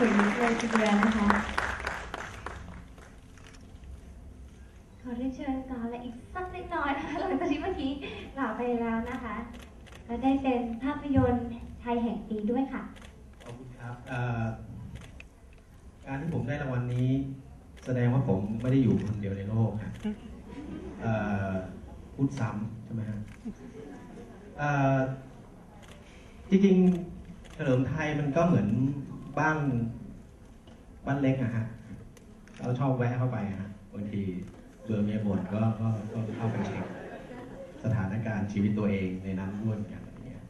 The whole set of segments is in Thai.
กับคนลุกเลยทีเดียวนะคะขอเรียนเชิญก่อนและอีกสักเล็กน้อยนะคะหลังจากที่เมื่อกี้กล่าวไปแล้วนะคะก็ได้เป็นภาพยนตร์ไทยแห่งปีด้วยค่ะขอบคุณครับเอ่อการที่ผมได้รางวัลนี้ แสดงว่าผมไม่ได้อยู่คนเดียวในโลกฮะเอ่อพูดซ้ำใช่ไหมฮะเอ่อจริงๆเฉลิมไทยมันก็เหมือน บ้านบ้านเล็กอะฮะเราชอบแวะเข้าไปฮะบางทีเบื่อเมียบ่นก็ก็ก็เข้าไปเช็คสถานการณ์ชีวิตตัวเองในนั้นด้วยอนกันอะไรเงี้ย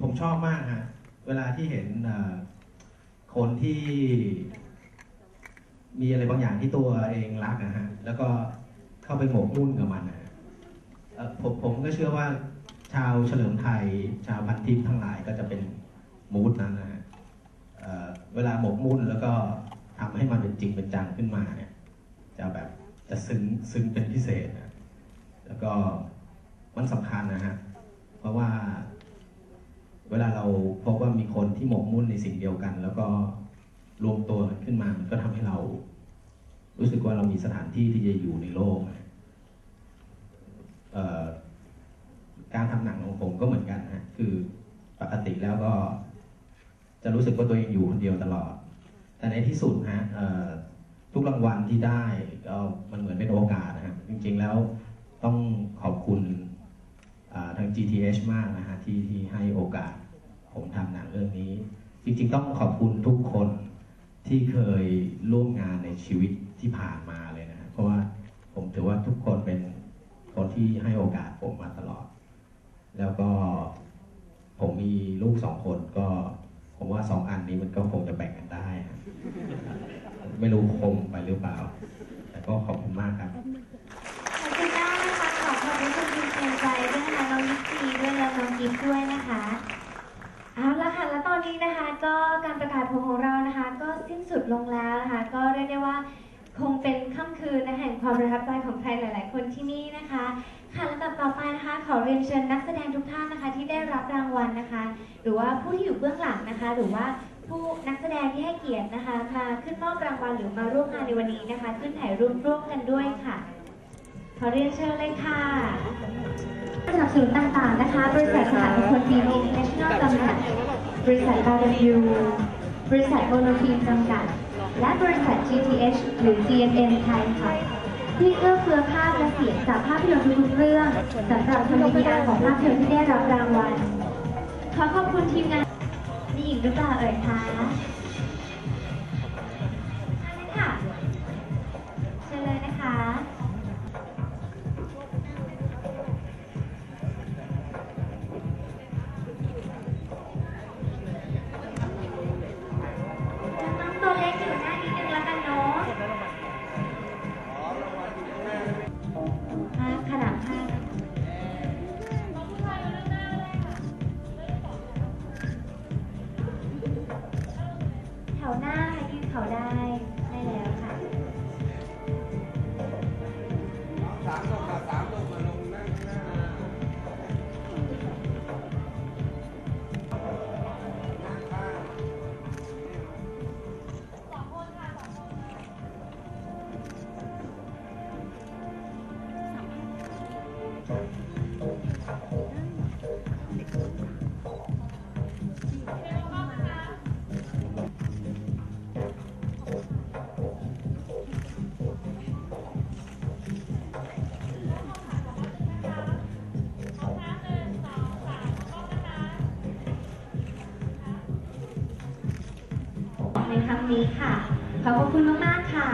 ผมชอบมากฮะเวลาที่เห็นคนที่มีอะไรบางอย่างที่ตัวเองรักนะฮะ แล้วก็เข้าไปหมกมุ่นกับมันนะผมผมก็เชื่อว่าชาวเฉลิมไทย ชาวพันทิพย์ทั้งหลายก็จะเป็นมูดนั้นนะฮะ เวลาหมกมุ่นแล้วก็ทำให้มันเป็นจริงเป็นจังขึ้นมาเนี่ยจะแบบจะซึ้งซึ้งเป็นพิเศษนะแล้วก็มันสำคัญนะฮะเพราะว่า เวลาเราพบว่ามีคนที่หมกมุ่นในสิ่งเดียวกัน แล้วก็รวมตัวกันขึ้นมามันก็ทำให้เรา รู้สึกว่าเรามีสถานที่ที่จะอยู่ในโลกการทำหนังของผมก็เหมือนกันนะคือปกติแล้วก็ จะรู้สึกว่าตัวเองอยู่คนเดียวตลอด แต่ในที่สุดฮะทุกรางวัลที่ได้ก็มันเหมือนเป็นโอกาสนะครับจริงๆแล้วต้องขอบคุณทาง GTH มากนะฮะที่ที่ให้โอกาส ผมทำหนังเรื่องนี้ จริงๆ ต้องขอบคุณทุกคนที่เคยร่วมงานในชีวิตที่ผ่านมาเลยนะฮะเพราะว่าผมถือว่าทุกคนเป็นคนที่ให้โอกาสผมมาตลอด แล้วก็ผมมีลูกสองคนก็ ผมว่าสองอันนี้มันก็คงจะแบ่งกันได้ฮะไม่รู้คมไปหรือเปล่า แต่ก็ขอบคุณมากครับ ขอบคุณมากนะคะขอบคุณคุณพิมพ์เต็มใจด้วยนะคะน้องยิปซีด้วยแล้วน้องกิฟด้วยนะคะเอาละค่ะแล้วตอนนี้นะคะ ก็การประกาศผลของเรานะคะ ก็สิ้นสุดลงแล้วนะคะ ก็เรียกได้ว่าคงเป็นค่ำคืนนะคะแห่งความประทับใจของใครหลาย ๆ คนที่นี่นะคะ ค่ะลำดับต่อไปนะคะ ขอเรียนเชิญนักแสดงทุกท่านนะคะ ที่ได้รับรางวัลนะคะ หรือว่าผู้ที่อยู่เบื้องหลังนะคะ หรือว่าผู้นักแสดงที่ให้เกียรตินะคะมาขึ้นมอบรางวัลหรือมาร่วมงานในวันนี้นะคะ ขึ้นถ่ายรูปร่วมกันด้วยค่ะ ขอเรียนเชิญเลยค่ะสนับสนุนต่างๆนะคะ บริษัทสถานคนบีบีเนชั่นแนลจำกัดบริษัทบาร์ยูบริษัทโมโนทีมจำกัด และบริษัท GTH หรือ GMM ไทยค่ะ ที่เอื้อเฟื้อภาพและเสียงจากภาพยนตร์ทุกเรื่องสำหรับคนวิญญานของภาพยนตร์ที่ได้รับรางวัลขอขอบคุณทีมงานมีอีกหรือเปล่าเอ่ยคะ แถวหน้าค่ะยืนเขาได้ได้แล้วค่ะสามลงค่ะสามลงมาลงนั่งหน้านั่งข้างในครั้ง นี้ค่ะ ขอบพระคุณมาก ๆ ค่ะ